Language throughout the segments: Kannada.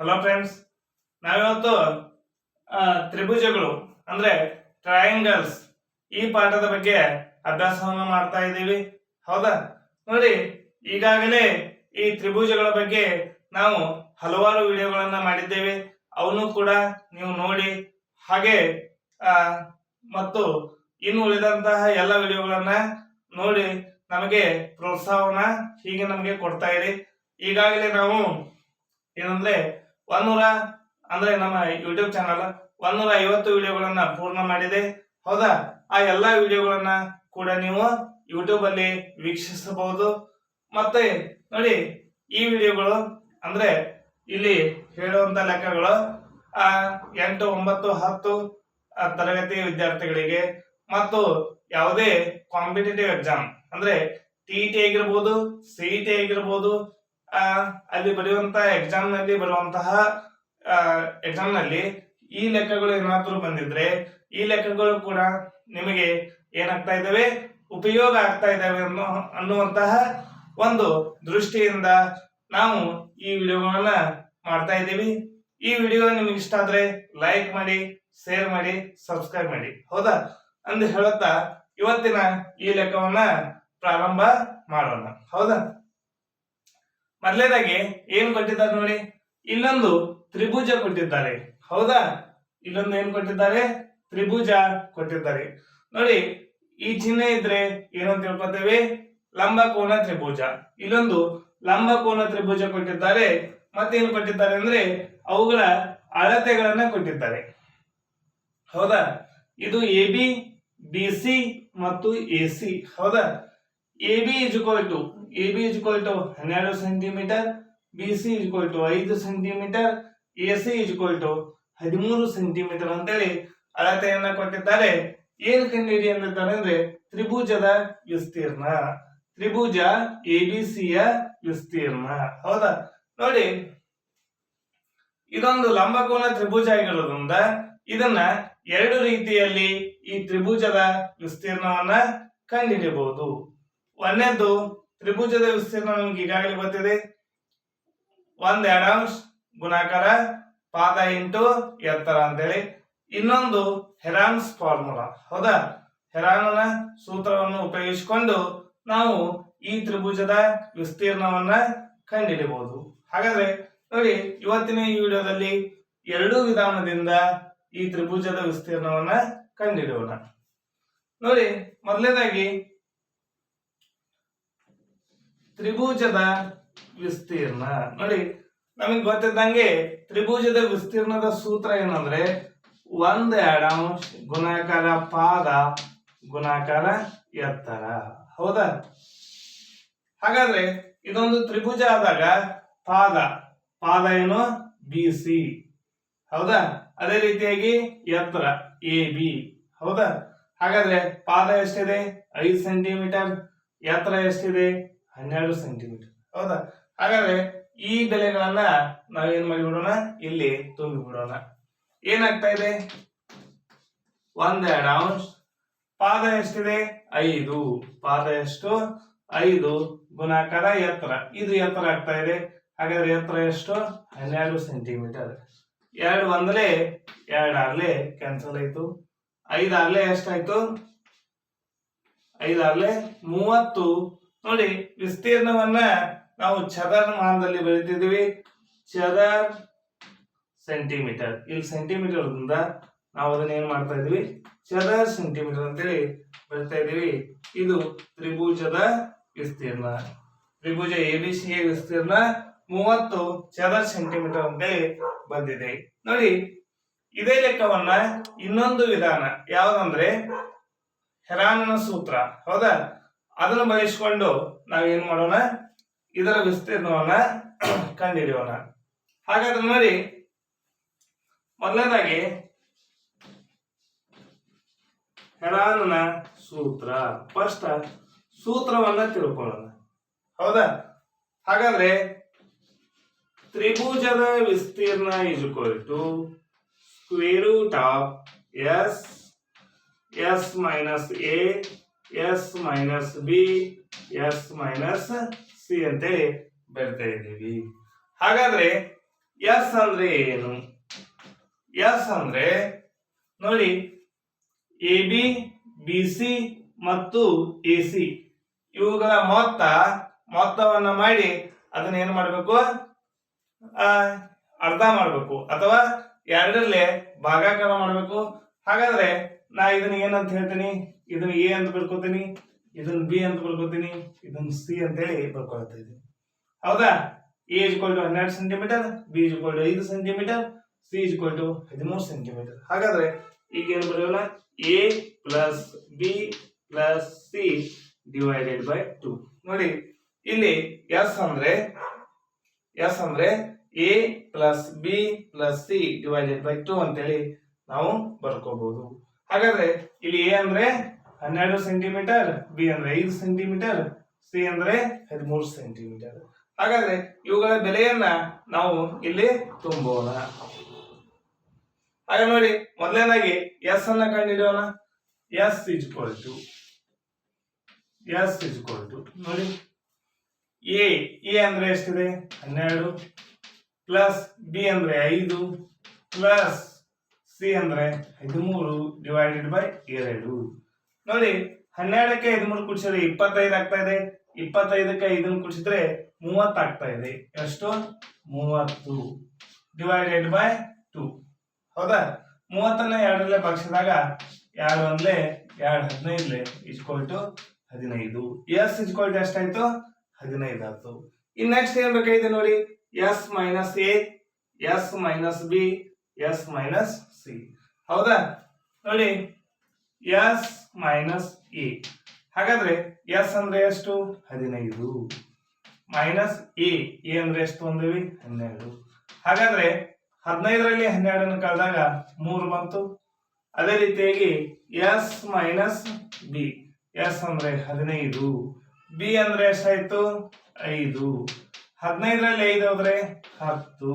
ಹಲೋ ಫ್ರೆಂಡ್ಸ್ ನಾವಿವತ್ತು ತ್ರಿಭುಜಗಳು, ಅಂದ್ರೆ ಟ್ರಯಾಂಗಲ್ಸ್ ಈ ಪಾಠದ ಬಗ್ಗೆ ಅಭ್ಯಾಸವನ್ನು ಮಾಡ್ತಾ ಇದ್ದೀವಿ. ಹೌದಾ? ನೋಡಿ, ಈಗಾಗಲೇ ಈ ತ್ರಿಭುಜಗಳ ಬಗ್ಗೆ ನಾವು ಹಲವಾರು ವಿಡಿಯೋಗಳನ್ನ ಮಾಡಿದ್ದೇವೆ. ಅವನು ಕೂಡ ನೀವು ನೋಡಿ, ಹಾಗೆ ಮತ್ತು ಇನ್ನು ಉಳಿದಂತಹ ಎಲ್ಲ ವಿಡಿಯೋಗಳನ್ನ ನೋಡಿ ನಮಗೆ ಪ್ರೋತ್ಸಾಹವನ್ನ ಹೀಗೆ ನಮಗೆ ಕೊಡ್ತಾ ಇರಿ. ಈಗಾಗಲೇ ನಾವು ಏನಂದ್ರೆ ಒಂದೂರ, ಅಂದ್ರೆ ನಮ್ಮ ಯೂಟ್ಯೂಬ್ ಚಾನಲ್ ಒಂದೂರ ಐವತ್ತು ವಿಡಿಯೋಗಳನ್ನ ಪೂರ್ಣ ಮಾಡಿದೆ. ಹೌದಾ? ಆ ಎಲ್ಲಾ ವಿಡಿಯೋಗಳನ್ನ ಕೂಡ ನೀವು ಯೂಟ್ಯೂಬ್ ಅಲ್ಲಿ ವೀಕ್ಷಿಸಬಹುದು. ಮತ್ತೆ ನೋಡಿ, ಈ ವಿಡಿಯೋಗಳು ಅಂದ್ರೆ ಇಲ್ಲಿ ಹೇಳುವಂತ ಲೆಕ್ಕಗಳು, ಆ, ಎಂಟು, ಒಂಬತ್ತು, ಹತ್ತು ತರಗತಿ ವಿದ್ಯಾರ್ಥಿಗಳಿಗೆ ಮತ್ತು ಯಾವುದೇ ಕಾಂಪಿಟೇಟಿವ್ ಎಕ್ಸಾಮ್ ಅಂದ್ರೆ ಟಿ ಟಿ ಆಗಿರ್ಬೋದು ಸಿ ಟಿ ಆಗಿರ್ಬೋದು ಅಲ್ಲಿ ಬರೆಯುವಂತ ಎಕ್ಸಾಮ್ನಲ್ಲಿ ಬರುವಂತಹ ಎಕ್ಸಾಮ್ನಲ್ಲಿ ಈ ಲೆಕ್ಕಗಳು ಏನಾದರೂ ಬಂದಿದ್ರೆ, ಈ ಲೆಕ್ಕಗಳು ಕೂಡ ನಿಮಗೆ ಏನಾಗ್ತಾ ಇದ್ದಾವೆ? ಉಪಯೋಗ ಆಗ್ತಾ ಇದ್ದಾವೆ ಅನ್ನೋ, ಅನ್ನುವಂತಹ ಒಂದು ದೃಷ್ಟಿಯಿಂದ ನಾವು ಈ ವಿಡಿಯೋಗಳನ್ನ ಮಾಡ್ತಾ ಇದ್ದೀವಿ. ಈ ವಿಡಿಯೋ ನಿಮ್ಗೆ ಇಷ್ಟ ಆದ್ರೆ ಲೈಕ್ ಮಾಡಿ ಶೇರ್ ಮಾಡಿ ಸಬ್ಸ್ಕ್ರೈಬ್ ಮಾಡಿ. ಹೌದಾ? ಅಂದು ಹೇಳುತ್ತಾ, ಇವತ್ತಿನ ಈ ಲೆಕ್ಕವನ್ನ ಪ್ರಾರಂಭ ಮಾಡೋಣ. ಹೌದಾ? ಮೊದಲನೇದಾಗಿ ಏನ್ ಕೊಟ್ಟಿದ್ದಾರೆ ನೋಡಿ ಇಲ್ಲೊಂದು ತ್ರಿಭುಜ ಕೊಟ್ಟಿದ್ದಾರೆ. ಹೌದಾ? ಇಲ್ಲೊಂದು ಏನ್ ಕೊಟ್ಟಿದ್ದಾರೆ? ತ್ರಿಭುಜ ಕೊಟ್ಟಿದ್ದಾರೆ. ನೋಡಿ, ಈ ಚಿಹ್ನೆ ಇದ್ರೆ ಏನಂತ ತಿಳ್ಕೊತೇವೆ? ಲಂಬ ಕೋನ ತ್ರಿಭುಜ. ಇಲ್ಲೊಂದು ಲಂಬ ಕೋನ ತ್ರಿಭುಜ ಕೊಟ್ಟಿದ್ದಾರೆ. ಮತ್ತೇನು ಕೊಟ್ಟಿದ್ದಾರೆ ಅಂದ್ರೆ, ಅವುಗಳ ಅಳತೆಗಳನ್ನ ಕೊಟ್ಟಿದ್ದಾರೆ. ಹೌದಾ? ಇದು ಎ ಬಿ ಬಿ ಸಿ ಮತ್ತು ಎ ಸಿ ಹೌದಾ? A B is equal to A B is equal to ಹನ್ನೆರಡು centimetre B C is equal to ಐದು centimetre A C is equal to ಹದಿಮೂರು ಸೆಂಟಿಮೀಟರ್ ಅಂತೇಳಿ ಅಳತೆಯನ್ನ ಕೊಟ್ಟಿದ್ದಾರೆ. ಏನು ಕಂಡುಹಿಡಿ ಅಂದಿದ್ದಾರೆ ಅಂದ್ರೆ ತ್ರಿಭುಜದ ವಿಸ್ತೀರ್ಣ. ತ್ರಿಭುಜ ಎ ಬಿ ಯ ವಿಸ್ತೀರ್ಣ. ಹೌದಾ? ನೋಡಿ, ಇದೊಂದು ಲಂಬಕೋನ ತ್ರಿಭುಜ ಆಗಿರೋದ್ರಿಂದ ಇದನ್ನ ಎರಡು ರೀತಿಯಲ್ಲಿ ಈ ತ್ರಿಭುಜದ ವಿಸ್ತೀರ್ಣವನ್ನ ಕಂಡುಹಿಡಿಯಬಹುದು ಒಂದನೇದು ತ್ರಿಭುಜದ ವಿಸ್ತೀರ್ಣ ನಮ್ಗೆ ಈಗಾಗಲೇ ಗೊತ್ತಿದೆ. ಒಂದ್ ಎಡಾಂಶ, ಗುಣಾಕಾರ, ಪಾದ ಇಂಟು ಎತ್ತರ ಅಂತೇಳಿ. ಇನ್ನೊಂದು ಹೆರಾನ್ಸ್ ಫಾರ್ಮುಲಾ. ಹೌದಾ? ಹೆರಾನ್ನ ಸೂತ್ರವನ್ನು ಉಪಯೋಗಿಸಿಕೊಂಡು ನಾವು ಈ ತ್ರಿಭುಜದ ವಿಸ್ತೀರ್ಣವನ್ನ ಕಂಡುಹಿಡಿಯಬಹುದು ಹಾಗಾದ್ರೆ ನೋಡಿ, ಇವತ್ತಿನ ಈ ವಿಡಿಯೋದಲ್ಲಿ ಎರಡೂ ವಿಧಾನದಿಂದ ಈ ತ್ರಿಭುಜದ ವಿಸ್ತೀರ್ಣವನ್ನ ಕಂಡುಹಿಡಿಯೋಣ ನೋಡಿ, ಮೊದಲನೇದಾಗಿ ತ್ರಿಭುಜದ ವಿಸ್ತೀರ್ಣ. ನೋಡಿ, ನಮಗೆ ಗೊತ್ತಿದ್ದಂಗೆ ತ್ರಿಭುಜದ ವಿಸ್ತೀರ್ಣದ ಸೂತ್ರ ಏನಂದ್ರೆ ಒಂದ್ ಎಡಂಶ ಗುಣಾಕಾರ ಪಾದ ಗುಣಾಕಾರ ಎತ್ತರ. ಹೌದಾ? ಹಾಗಾದ್ರೆ ಇದೊಂದು ತ್ರಿಭುಜ ಆದಾಗ ಪಾದ ಪಾದ ಏನು? B, C. ಹೌದಾ? ಅದೇ ರೀತಿಯಾಗಿ ಎತ್ತರ, ಎ, ಬಿ. ಹೌದಾ? ಹಾಗಾದ್ರೆ ಪಾದ ಎಷ್ಟಿದೆ? ಐದು ಸೆಂಟಿಮೀಟರ್. ಎತ್ತರ ಎಷ್ಟಿದೆ? ಹನ್ನೆರಡು ಸೆಂಟಿಮೀಟರ್ ಹೌದಾ? ಹಾಗಾದ್ರೆ ಈ ಬೆಲೆಗಳನ್ನ ನಾವೇನ್ ಮಾಡಿಬಿಡೋಣ? ಇಲ್ಲಿ ತುಂಬಿ ಬಿಡೋಣ ಏನಾಗ್ತಾ ಇದೆ? ಒಂದೆರಡು ಅಂಶ ಪಾದ ಎಷ್ಟಿದೆ? ಐದು. ಪಾದ ಎಷ್ಟು? ಐದು. ಗುಣಾಕಾರ ಎತ್ತರ. ಇದು ಎತ್ತರ ಆಗ್ತಾ ಇದೆ. ಹಾಗಾದ್ರೆ ಎತ್ತರ ಎಷ್ಟು? ಹನ್ನೆರಡು ಸೆಂಟಿಮೀಟರ್ ಎರಡು ಒಂದಲೇ ಎರಡು ಆರ್ಲೆ ಕ್ಯಾನ್ಸಲ್ ಆಯ್ತು. ಐದು ಆರ್ಲೆ ಎಷ್ಟಾಯ್ತು? ಐದಾಗ್ಲೆ ಮೂವತ್ತು. ನೋಡಿ, ವಿಸ್ತೀರ್ಣವನ್ನ ನಾವು ಚದರ ಮಾನದಲ್ಲಿ ಬರೀತಿದ್ದೀವಿ ಚದರ್ ಸೆಂಟಿಮೀಟರ್ ಇಲ್ಲಿ ಸೆಂಟಿಮೀಟರ್ ನಾವು ಅದನ್ನ ಏನ್ ಮಾಡ್ತಾ ಇದೀವಿ ಚದರ್ ಸೆಂಟಿಮೀಟರ್ ಅಂತೇಳಿ ಬರಿತಾ ಇದೀವಿ ಇದು ತ್ರಿಭುಜದ ವಿಸ್ತೀರ್ಣ. ತ್ರಿಭುಜ ಎ ಬಿ ಸಿ ವಿಸ್ತೀರ್ಣ ಮೂವತ್ತು ಚದರ್ ಸೆಂಟಿಮೀಟರ್ ಅಂತೇಳಿ ಬಂದಿದೆ. ನೋಡಿ, ಇದೇ ಲೆಕ್ಕವನ್ನ ಇನ್ನೊಂದು ವಿಧಾನ ಯಾವ್ದಂದ್ರೆ ಹೆರಾನನ ಸೂತ್ರ. ಹೌದಾ? ಅದನ್ನು ನಾವು ಏನು ಮಾಡೋಣ? ಇದರ ವಿಸ್ತೀರ್ಣವನ್ನ ಕಂಡುಹಿಡಿಯೋಣ. ಹಾಗಾದ್ರೆ ನೋಡಿ, ಮೊದಲನೇದಾಗಿ ಹೆರಾನನ ಸೂತ್ರ. ಫಸ್ಟ್ ಸೂತ್ರವನ್ನ ತಿಳ್ಕೊಳ್ಳೋಣ. ಹೌದಾ? ಹಾಗಾದ್ರೆ ತ್ರಿಭುಜದ ವಿಸ್ತೀರ್ಣ is equal to square root of S S minus A S minus B, S minus C ಅಂತೇಳಿ ಬರ್ತಾ ಇದ್ದೀವಿ. ಹಾಗಾದ್ರೆ ಎಸ್ ಅಂದ್ರೆ ಏನು? ಎಸ್ ಅಂದ್ರೆ ನೋಡಿ, ಎ ಬಿ ಬಿ ಸಿ ಮತ್ತು ಎ ಸಿ. ಇವುಗಳ ಮೊತ್ತ, ಮೊತ್ತವನ್ನ ಮಾಡಿ ಅದನ್ನ ಏನ್ ಮಾಡಬೇಕು? ಅರ್ಧ ಮಾಡಬೇಕು. ಅಥವಾ ಎರಡರಲ್ಲೇ ಭಾಗಾಕಾರ ಮಾಡಬೇಕು. ಹಾಗಾದ್ರೆ ನಾ ಇದನ್ನ ಏನಂತ ಹೇಳ್ತೀನಿ? ಇದನ್ನ ಎ ಅಂತ ಬರ್ಕೋತೀನಿ, ಇದನ್ನ ಬಿ ಅಂತ ಬರ್ಕೋತೀನಿ, ಇದನ್ನ ಸಿ ಅಂತೇಳಿ ಬರ್ಕೊಳ್ತಾ ಇದ್ದೀನಿ. ಹೌದಾ? ಎ ಇಜ್ಕೊಲ್ ಟು ಹನ್ನೆರಡು ಸೆಂಟಿಮೀಟರ್, ಬಿ ಇಜ್ಕೊಲ್ ಟು ಐದು ಸೆಂಟಿಮೀಟರ್, ಸಿ ಇಜ್ಕೊಲ್ ಟು ಹದಿಮೂರು ಸೆಂಟಿಮೀಟರ್. ಹಾಗಾದ್ರೆ ಈಗ ಏನು ಬರೆಯೋಣ? A plus B plus C divided by two. ನೋಡಿ, ಇಲ್ಲಿ ಎಸ್ ಅಂದ್ರೆ ಎಸ್ ಅಂದ್ರೆ A plus B plus C divided by two ಅಂತೇಳಿ ನಾವು ಬರ್ಕೋಬಹುದು ಹಾಗಾದ್ರೆ ಇಲ್ಲಿ ಎ ಅಂದ್ರೆ ಹನ್ನೆರಡು ಸೆಂಟಿಮೀಟರ್ ಬಿ ಅಂದ್ರೆ ಐದು ಸೆಂಟಿಮೀಟರ್ ಸಿ ಅಂದ್ರೆ ಹದಿಮೂರು ಸೆಂಟಿಮೀಟರ್ ಹಾಗಾದ್ರೆ ಇವುಗಳ ಬೆಲೆಯನ್ನ ನಾವು ಇಲ್ಲಿ ತುಂಬೋಣ. ಹಾಗೆ ನೋಡಿ, ಮೊದಲನೇದಾಗಿ ಎಸ್ ಅನ್ನ ಕಂಡುಹಿಡಿಯೋಣ. S is to S is to ನೋಡಿ. ಎ ಎ ಅಂದ್ರೆ ಎಷ್ಟಿದೆ? ಹನ್ನೆರಡು. ಪ್ಲಸ್ ಬಿ ಅಂದ್ರೆ ಐದು. ಪ್ಲಸ್ ಸಿ ಅಂದ್ರೆ ಹದಿಮೂರು ಡಿವೈಡೆಡ್ ಬೈ ಎರಡು. ನೋಡಿ, ಹನ್ನೆರಡಕ್ಕೆ ಹದಿಮೂರು ಕುಡಿಸಿದ್ರೆ ಇಪ್ಪತ್ತೈದು ಆಗ್ತಾ ಇದೆ. ಇಪ್ಪತ್ತೈದಕ್ಕೆ ಐದನ್ನು ಕುಡಿಸಿದ್ರೆ ಮೂವತ್ತು ಆಗ್ತಾ ಇದೆ. ಎಷ್ಟು? ಮೂವತ್ತು. ಡಿವೈಡೆಡ್ ಬೈ ಟು ಹೌದಾ? ಮೂವತ್ತನ್ನ ಎರಡರಲ್ಲೇ ಭಾಗಿಸಿದಾಗ ಎರಡು ಒಂದ್ಲೆ ಎರಡು ಹದಿನೈದ್ಲೆ ಇಸ್ಕೋಲ್ ಟು ಹದಿನೈದು. ಎಸ್ ಇಸ್ಕೋಲ್ ಟು ಎಷ್ಟಾಯ್ತು? ಹದಿನೈದು ಆಯ್ತು. ಇನ್ ನೆಕ್ಸ್ಟ್ ಏನ್ ಬೇಕಾಗಿದೆ ನೋಡಿ? S minus A S minus B S minus C ಹೌದಾ? ನೋಡಿ ಎಸ್ ಮೈನಸ್ ಎ ಹಾಗಾದ್ರೆ ಎಸ್ ಅಂದ್ರೆ ಎಷ್ಟು? ಹದಿನೈದು. ಮೈನಸ್ ಎ ಎ ಅಂದ್ರೆ ಎಷ್ಟು ಅಂದೇವಿ? ಹನ್ನೆರಡು. ಹಾಗಾದ್ರೆ ಹದಿನೈದರಲ್ಲಿ ಹನ್ನೆರಡನ್ನು ಕಳೆದಾಗ ಮೂರು ಬಂತು. ಅದೇ ರೀತಿಯಾಗಿ ಎಸ್ ಮೈನಸ್ ಬಿ ಎಸ್ ಅಂದ್ರೆ ಹದಿನೈದು. ಬಿ ಅಂದ್ರೆ ಎಷ್ಟಾಯ್ತು? ಐದು. ಹದಿನೈದರಲ್ಲಿ ಐದು ಹೋದ್ರೆ ಹತ್ತು.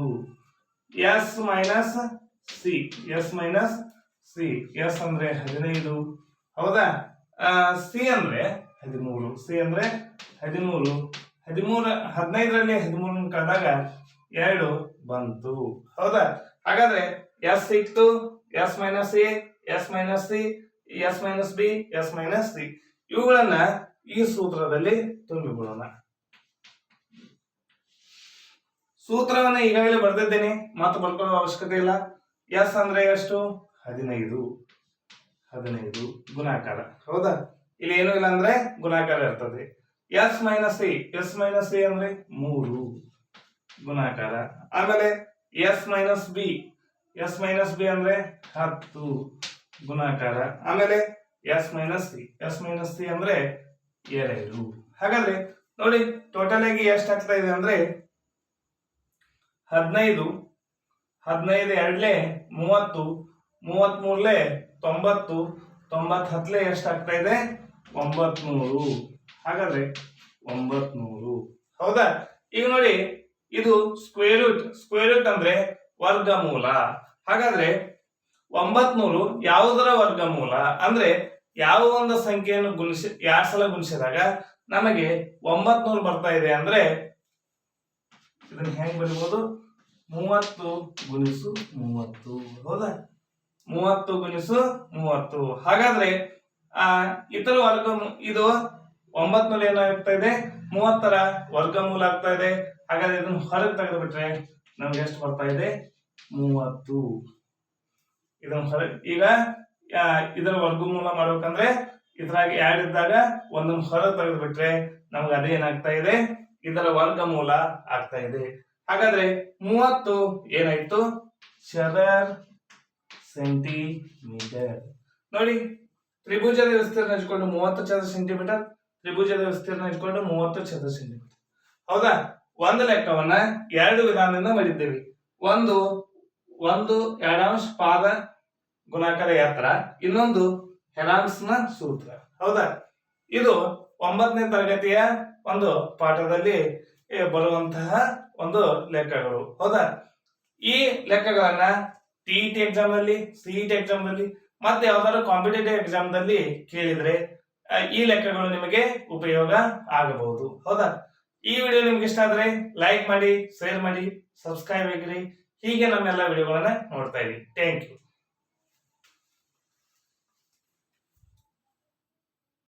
S minus C S minus C S ಅಂದ್ರೆ ಹದಿನೈದು. ಹೌದಾ? ಸಿ ಅಂದ್ರೆ ಹದಿಮೂರು, ಸಿ ಅಂದ್ರೆ ಹದಿಮೂರು, ಹದಿಮೂರ, ಹದಿನೈದರಲ್ಲಿ ಹದಿಮೂರು ಕಳೆದಾಗ ಎರಡು ಬಂತು. ಹೌದಾ? ಹಾಗಾದ್ರೆ ಎಸ್ ಸಿಕ್ತು, S minus A, S minus C, S minus B, S minus C. ಇವುಗಳನ್ನ ಈ ಸೂತ್ರದಲ್ಲಿ ತುಂಬಿಕೊಳ್ಳೋಣ. ಸೂತ್ರವನ್ನ ಈಗಾಗಲೇ ಬರೆದಿದ್ದೇನೆ, ಮತ್ತೆ ಬರ್ಕೊಳ್ಳೋ ಅವಶ್ಯಕತೆ ಇಲ್ಲ. ಎಸ್ ಅಂದ್ರೆ ಎಷ್ಟು? ಹದಿನೈದು. ಹದಿನೈದು ಗುಣಾಕಾರ. ಹೌದಾ? ಇಲ್ಲಿ ಏನು ಇಲ್ಲ ಅಂದ್ರೆ ಗುಣಾಕಾರ ಇರ್ತದೆ. S minus A S minus A ಅಂದ್ರೆ ಮೂರು ಗುಣಾಕಾರ. ಆಮೇಲೆ S minus B S minus B ಅಂದ್ರೆ ಹತ್ತು ಗುಣಾಕಾರ. ಆಮೇಲೆ S minus C S minus C ಅಂದ್ರೆ ಎರಡು. ಹಾಗಾದ್ರೆ ನೋಡಿ ಟೋಟಲ್ ಆಗಿ ಎಷ್ಟಾಗ್ತಾ ಇದೆ ಅಂದ್ರೆ ಹದಿನೈದು. ಹದಿನೈದು ಎರಡ್ಲೆ ಮೂವತ್ತು. ಮೂವತ್ತ್ ಮೂರ್ಲೆ ತೊಂಬತ್ತು ತೊಂಬತ್ತು ಹತ್ತಲೇ ಎಷ್ಟಾಗ್ತಾ ಇದೆ? ಒಂಬತ್ನೂರು ಹಾಗಾದ್ರೆ ಒಂಬತ್ನೂರು ಹೌದಾ? ಈಗ ನೋಡಿ, ಇದು ಸ್ಕ್ವೇರ್ ರೂಟ್ ಸ್ಕ್ವೇರ್ ರೂಟ್ ಅಂದ್ರೆ ವರ್ಗಮೂಲ. ಹಾಗಾದ್ರೆ ಒಂಬತ್ನೂರು ಯಾವುದರ ವರ್ಗಮೂಲ? ಅಂದ್ರೆ ಯಾವ ಒಂದು ಸಂಖ್ಯೆಯನ್ನು ಗುಣಿಸಿ ಎರಡು ಸಲ ಗುಣಿಸಿದಾಗ ನಮಗೆ ಒಂಬತ್ನೂರು ಬರ್ತಾ ಇದೆ ಅಂದ್ರೆ ಇದನ್ನ ಹೆಂಗ್ ಬರೀಬಹುದು ಮೂವತ್ತು ಗುಣಿಸು ಮೂವತ್ತು. ಹೌದಾ? ಮೂವತ್ತು ಗುಣಿಸು ಮೂವತ್ತು. ಹಾಗಾದ್ರೆ, ಆ, ಇತರ ವರ್ಗ ಇದು ಒಂಬತ್ನೂರು ಏನಾಗ್ತಾ ಇದೆ, ಮೂವತ್ತರ ವರ್ಗಮೂಲ ಆಗ್ತಾ ಇದೆ. ಹಾಗಾದ್ರೆ ಇದನ್ನು ಹೊರಗೆ ತೆಗೆದು ಬಿಟ್ರೆ ನಮ್ಗೆ ಎಷ್ಟು ಬರ್ತಾ ಇದೆ? ಮೂವತ್ತು. ಇದನ್ನು ಹೊರಗೆ ಈಗ ಇದರ ವರ್ಗಮೂಲ ಮಾಡ್ಬೇಕಂದ್ರೆ ಇದ್ರಾಗ ಎರಡು ಇದ್ದಾಗ ಒಂದನ್ನು ಹೊರಗೆ ತೆಗೆದು ಬಿಟ್ರೆ ನಮ್ಗೆ ಅದೇ ಏನಾಗ್ತಾ ಇದೆ? ಇದರ ವರ್ಗಮೂಲ ಆಗ್ತಾ ಇದೆ. ಹಾಗಾದ್ರೆ ಮೂವತ್ತು ಏನಾಯ್ತು? ಚದರ್ ಸೆಂಟಿಮೀಟರ್ ನೋಡಿ ತ್ರಿಭುಜದ ವಿಸ್ತೀರ್ಣ ಇಟ್ಕೊಂಡು ಮೂವತ್ತು ಚದರ ಸೆಂಟಿಮೀಟರ್ ತ್ರಿಭುಜದ ವಿಸ್ತೀರ್ಣ ಇಟ್ಕೊಂಡು ಮೂವತ್ತು ಚದರ ಸೆಂಟಿಮೀಟರ್ ಹೌದಾ? ಒಂದು ಲೆಕ್ಕವನ್ನ ಎರಡು ವಿಧಾನದಿಂದ ಮಾಡಿದ್ದೇವೆ. ಒಂದು ಒಂದು ಎರಡಾಂಶ ಪಾದ ಗುಣಾಕಾರ ಯಾತ್ರ ಇನ್ನೊಂದು ಹೆರಾನ್ಸ್ನ ಸೂತ್ರ. ಹೌದಾ? ಇದು ಒಂಬತ್ತನೇ ತರಗತಿಯ ಒಂದು ಪಾಠದಲ್ಲಿ ಬರುವಂತಹ ಒಂದು ಲೆಕ್ಕಗಳು. ಹೌದಾ? ಈ ಲೆಕ್ಕಗಳನ್ನ ಟಿ ಟಿ ಎಕ್ಸಾಮ್ ಅಲ್ಲಿ ಸಿಇಟಿ ಎಕ್ಸಾಮ್ ಅಲ್ಲಿ, ಮತ್ತೆ ಯಾವ್ದಾದ್ರು ಕಾಂಪಿಟೇಟಿವ್ ಎಕ್ಸಾಮ್ ದಲ್ಲಿ ಕೇಳಿದ್ರೆ ಈ ಲೆಕ್ಕಗಳು ನಿಮಗೆ ಉಪಯೋಗ ಆಗಬಹುದು. ಹೌದಾ? ಈ ವಿಡಿಯೋ ನಿಮ್ಗೆ ಇಷ್ಟ ಆದ್ರೆ ಲೈಕ್ ಮಾಡಿ ಶೇರ್ ಮಾಡಿ ಸಬ್ಸ್ಕ್ರೈಬ್ ಆಗಿರಿ. ಹೀಗೆ ನಮ್ಮೆಲ್ಲ ವಿಡಿಯೋಗಳನ್ನ ನೋಡ್ತಾ ಇರಿ. Thank you